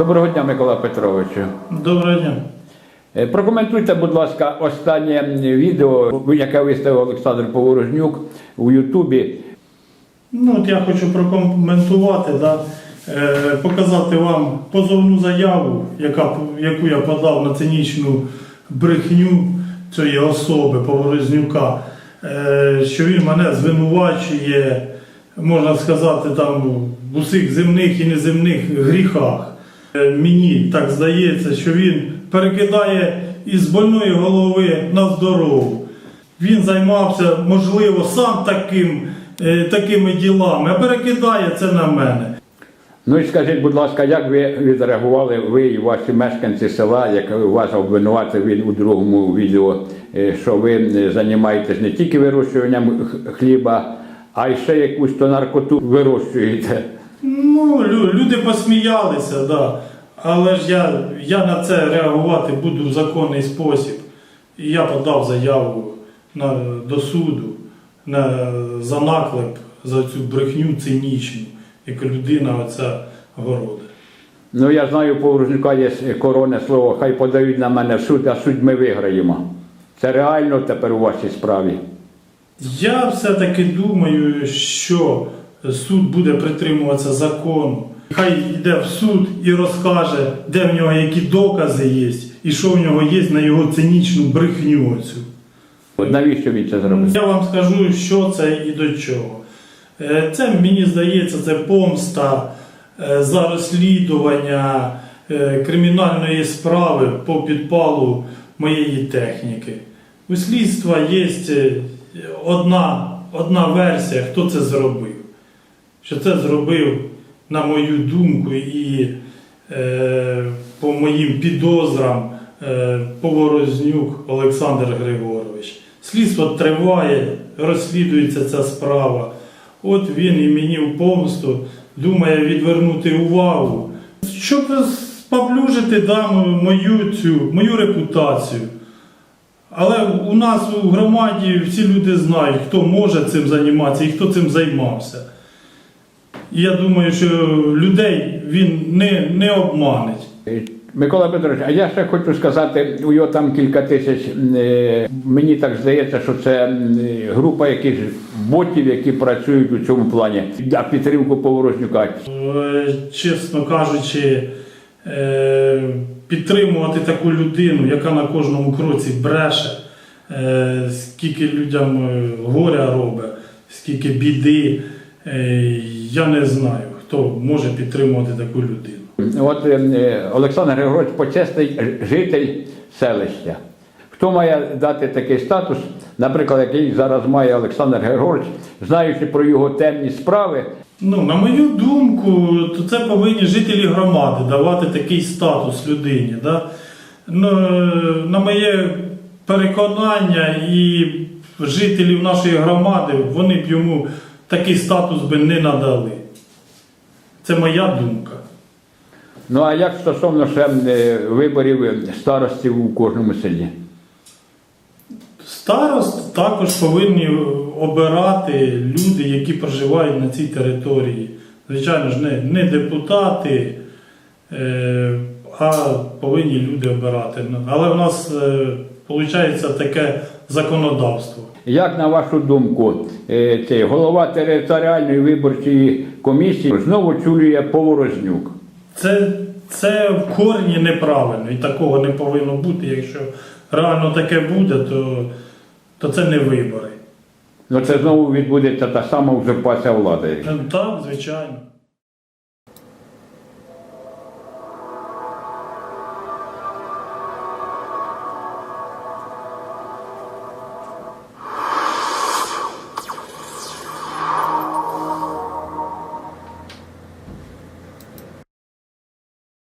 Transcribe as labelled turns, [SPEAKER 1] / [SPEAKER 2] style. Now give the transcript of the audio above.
[SPEAKER 1] Доброго дня, Микола Петровичу.
[SPEAKER 2] Доброго дня.
[SPEAKER 1] Е, Прокоментуйте, будь ласка, останнє відео, яке виставив Олександр Поворожнюк у Ютубі.
[SPEAKER 2] Ну, от я хочу прокоментувати, да, е, показати вам позовну заяву, яка, яку я подав на цинічну брехню цієї особи Поворознюка, е, що він мене звинувачує, можна сказати, там в усіх земних і неземних гріхах. Е, Мені так здається, що він перекидає із больної голови на здорову. Він займався, можливо, сам таким, е, такими ділами, а перекидає це на мене.
[SPEAKER 1] Ну і скажіть, будь ласка, як ви відреагували ви і ваші мешканці села, як вас обвинуватив він у другому відео, е, що ви займаєтесь не тільки вирощуванням хліба, а й ще якусь то наркоту вирощуєте.
[SPEAKER 2] Ну, лю- люди посміялися, да. але ж я, я на це реагувати буду в законний спосіб. І я подав заяву на, до суду на, за наклеп, за цю брехню цинічну, яку людина оця города.
[SPEAKER 1] Ну я знаю, у Поворожнюка є коронне слово, хай подають на мене в суд, а суд ми виграємо. Це реально тепер у вашій справі.
[SPEAKER 2] Я все-таки думаю, що суд буде притримуватися закону. Хай йде в суд і розкаже, де в нього які докази є, і що в нього є на його цинічну брехню. Оцю.
[SPEAKER 1] От навіщо він це зробив?
[SPEAKER 2] Я вам скажу, що це і до чого. Е, Це, мені здається, це помста е, за розслідування е, кримінальної справи по підпалу моєї техніки. У слідства є одна, одна версія, хто це зробив. Що це зробив, на мою думку, і е, по моїм підозрам е, Поворознюк Олександр Григорович. Слідство триває, розслідується ця справа. От він і мені помсту думає відвернути увагу, щоб споплюжити да, мою, цю, мою репутацію. Але у нас у громаді всі люди знають, хто може цим займатися і хто цим займався. І я думаю, що людей він не, не обманить.
[SPEAKER 1] Микола Петрович, а я ще хочу сказати, у його там кілька тисяч. е, Мені так здається, що це е, група якихось ботів, які працюють у цьому плані. А підтримку Поворожнюка.
[SPEAKER 2] Е, Чесно кажучи, підтримувати таку людину, яка на кожному кроці бреше, скільки людям горя робить, скільки біди, я не знаю, хто може підтримувати таку людину.
[SPEAKER 1] От е, е, Олександр Григорович почесний житель селища. Хто має дати такий статус, наприклад, який зараз має Олександр Григорович, знаючи про його темні справи,
[SPEAKER 2] Ну, на мою думку, то це повинні жителі громади давати такий статус людині. Да? Ну, на моє переконання і жителів нашої громади, вони б йому такий статус би не надали. Це моя думка.
[SPEAKER 1] Ну а як стосовно ще е, виборів старостів у кожному селі?
[SPEAKER 2] Старост також повинні обирати люди, які проживають на цій території. Звичайно ж, не, не депутати, е, а повинні люди обирати. Але в нас виходить таке законодавство.
[SPEAKER 1] Як на вашу думку, е, цей голова територіальної виборчої комісії знову чулює Поворознюк?
[SPEAKER 2] Це, це в корні неправильно і такого не повинно бути. Якщо реально таке буде, то, то це не вибори.
[SPEAKER 1] Ну це знову відбудеться та сама узурпація влади.
[SPEAKER 2] Так, звичайно.